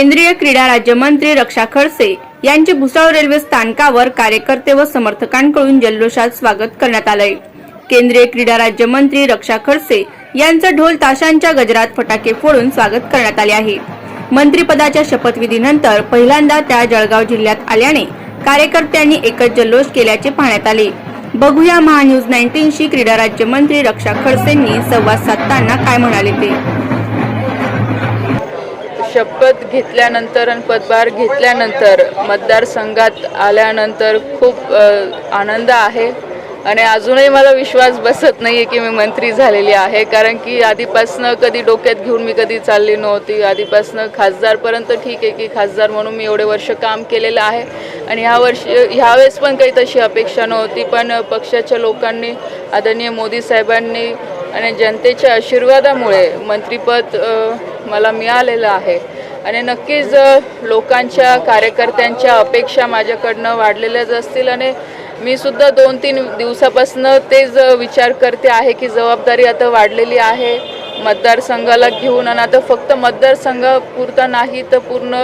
केंद्रीय क्रीडा राज्यमंत्री रक्षा खडसे यांचे भुसावळ रेल्वे स्थानकावर कार्यकर्ते व समर्थकांकडून जल्लोषात स्वागत करण्यात आलंय. केंद्रीय क्रीडा राज्यमंत्री रक्षा खडसे यांचं ढोल ताशांच्या गजरात फटाके फोडून स्वागत करण्यात आले आहे. मंत्रिपदाच्या शपथविधीनंतर पहिल्यांदा त्या जळगाव जिल्ह्यात आल्याने कार्यकर्त्यांनी एकच जल्लोष केल्याचे पाहण्यात आले. बघूया महान्यूज नाईन्टीनशी क्रीडा राज्यमंत्री रक्षा खडसेंनी संवाद साधताना काय म्हणाले ते. शपथ घेतल्यानंतर आणि पदभार घेतल्यानंतर मतदारसंघात आल्यानंतर खूप आनंद आहे. आणि अजूनही मला विश्वास बसत नाही आहे की मी मंत्री झालेली आहे. कारण की आधीपासनं कधी डोक्यात घेऊन मी कधी चालली नव्हती. आधीपासनं खासदारपर्यंत ठीक आहे की खासदार म्हणून मी एवढे वर्ष काम केलेलं आहे. आणि ह्या वर्षी ह्यावेळेस पण काही तशी अपेक्षा नव्हती. पण पक्षाच्या लोकांनी आदरणीय मोदी साहेबांनी आणि जनतेच्या आशीर्वादामुळे मंत्रिपद मला मिळालेलं आहे. आणि नक्कीच लोकांच्या कार्यकर्त्यांच्या अपेक्षा माझ्याकडनं वाढलेल्याच असतील आणि मी सुद्धा दोन तीन दिवसापासून तेच विचार करते आहे की जबाबदारी आता वाढलेली आहे मतदारसंघाला घेऊन. आणि आता फक्त मतदारसंघापुरता नाही तर पूर्ण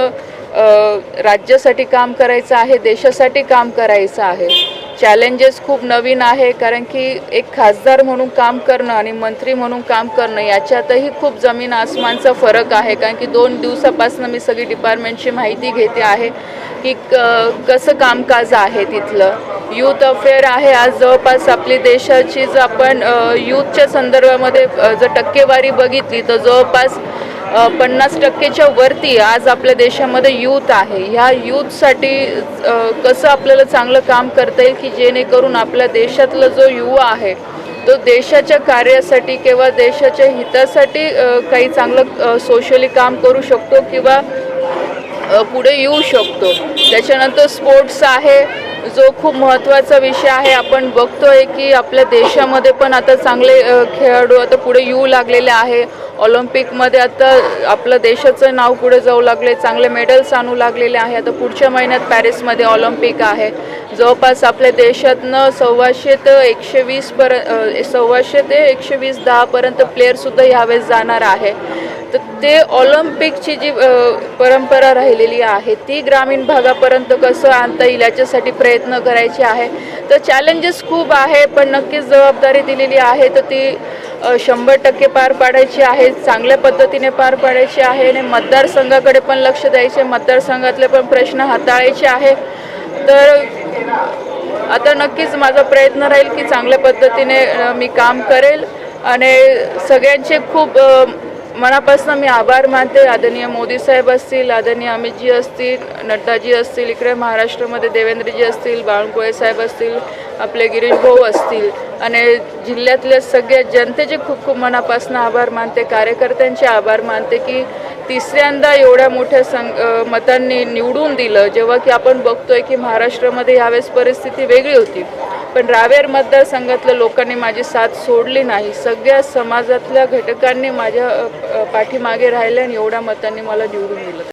राज्यासाठी काम करायचं आहे देशासाठी काम करायचं आहे. चॅलेंजेस खूप नवीन आहे कारण की एक खासदार म्हणून काम करणं आणि मंत्री म्हणून काम करणं याच्यातही खूप जमीन आसमानचा फरक आहे. कारण की दोन दिवसापासून मी सगळी डिपार्टमेंटची माहिती घेते आहे की क कसं कामकाज आहे तिथलं. यूथ अफेअर आहे आज जवळपास आपली देशाची जर आपण यूथच्या संदर्भामध्ये जर टक्केवारी बघितली तर जवळपास पन्नास टक्केच्या वरती आज आपल्या देशामध्ये यूथ आहे. ह्या यूथसाठी कसं आपल्याला चांगलं काम करता येईल की जेणेकरून आपल्या देशातला जो युवा आहे तो देशाच्या कार्यासाठी किंवा देशाच्या हितासाठी काही चांगलं सोशली काम करू शकतो किंवा पुढे येऊ शकतो. त्याच्यानंतर स्पोर्ट्स आहे जो खूप महत्त्वाचा विषय आहे. आपण बघतोय की आपल्या देशामध्ये पण आता चांगले खेळाडू आता पुढे येऊ लागलेले आहे. ऑलिम्पिकमध्ये आता आपलं देशाचं नाव पुढे जाऊ लागले चांगले मेडल्स आणू लागलेले आहे. आता पुढच्या महिन्यात पॅरिसमध्ये ऑलिम्पिक आहे. जवळपास आपल्या देशातनं सव्वाशे ते एकशे वीस सव्वाशे ते एकशे वीस दहापर्यंत प्लेअरसुद्धा ह्यावेळेस जाणार आहे. तर ते ऑलिम्पिकची जी परंपरा राहिलेली आहे ती ग्रामीण भागापर्यंत कसं आणता येईल याच्यासाठी प्रयत्न करायचे आहे. तर चॅलेंजेस खूप आहे पण नक्कीच जबाबदारी दिलेली आहे. तर ती शंभर टक्के पार पाडायची आहे चांगल्या पद्धतीने पार पाडायची आहे आणि मतदारसंघाकडे पण लक्ष द्यायचे मतदारसंघातले पण प्रश्न हाताळायचे आहे. तर आता नक्कीच माझा प्रयत्न राहील की चांगल्या पद्धतीने मी काम करेल आणि सगळ्यांचे खूप मनापासून मी आभार मानते. आदरणीय मोदी साहेब असतील आदरणीय अमितजी असतील नड्डाजी असतील इकडे महाराष्ट्रामध्ये देवेंद्रजी असतील बावनकुळे साहेब असतील आपले गिरीश भाऊ असतील. आणि जिल्ह्यातल्या सगळ्या जनतेचे खूप खूप मनापासून आभार मानते कार्यकर्त्यांचे आभार मानते की तिसऱ्यांदा एवढ्या मोठ्या सं मतांनी निवडून दिलं. जेव्हा की आपण बघतोय की महाराष्ट्रामध्ये ह्यावेळेस परिस्थिती वेगळी होती. पण रावेर मतदारसंघातल्या लोकांनी माझी साथ सोडली नाही. सगळ्या समाजातल्या घटकांनी माझ्या पाठीमागे राहिले आणि एवढ्या मतांनी मला निवडून दिलं.